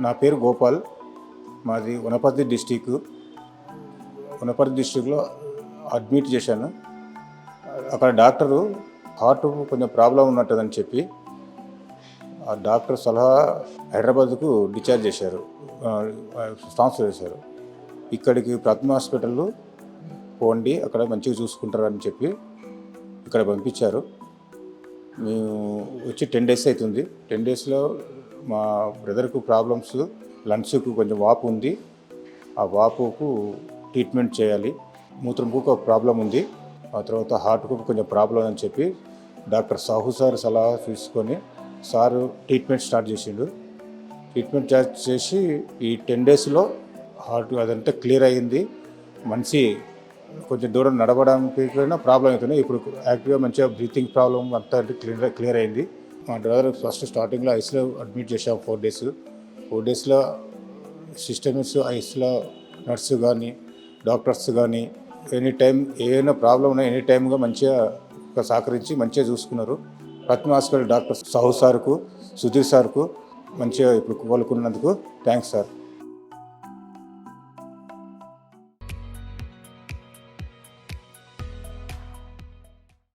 నా పేరు గోపాల్. మాది వనపర్తి డిస్టిక్. వనపర్తి డిస్టిక్లో అడ్మిట్ చేశాను. అక్కడ డాక్టరు హార్ట్ కొంచెం ప్రాబ్లం ఉన్నట్టదని చెప్పి ఆ డాక్టర్ సలహా హైదరాబాద్కు డిశ్చార్జ్ చేశారు. ట్రాన్స్ఫర్ చేశారు. ఇక్కడికి ప్రథమ హాస్పిటల్ పోండి అక్కడ మంచిగా చూసుకుంటారని చెప్పి ఇక్కడ పంపించారు. మేము వచ్చి టెన్ డేస్ అవుతుంది. టెన్ డేస్లో మా బ్రదర్కు ప్రాబ్లమ్స్ లంగ్స్కు కొంచెం వాపు ఉంది. ఆ వాపుకు ట్రీట్మెంట్ చేయాలి. మూత్రంకు ఒక ప్రాబ్లం ఉంది. ఆ తర్వాత హార్ట్కు కొంచెం ప్రాబ్లం అని చెప్పి డాక్టర్ సాహు సార్ సలహా తీసుకొని సారు ట్రీట్మెంట్ స్టార్ట్ చేసిండు. ట్రీట్మెంట్ చేసి ఈ టెన్ డేస్లో హార్ట్ అదంతా క్లియర్ అయ్యింది. మనిషి కొంచెం దూరం నడవడానికి ప్రాబ్లం అవుతుంది ఇప్పుడు యాక్టివ్గా మంచిగా బ్రీతింగ్ ప్రాబ్లం అంతా క్లియర్ క్లియర్ అయింది. మా డ్రైవర్ ఫస్ట్ స్టార్టింగ్లో ఐస్లో అడ్మిట్ చేసాం ఫోర్ డేస్. ఫోర్ డేస్లో సిస్టమ్స్ ఐస్లో నర్సు కానీ డాక్టర్స్ కానీ ఎనీ టైం ఏమైనా ప్రాబ్లం ఉన్నా ఎనీ టైమ్గా మంచిగా సహకరించి మంచిగా చూసుకున్నారు. రత్న హాస్పిటల్ డాక్టర్ సాహు సార్కు సుధీర్ సార్కు మంచిగా ఇప్పుడు కోలుకున్నందుకు థ్యాంక్స్ సార్.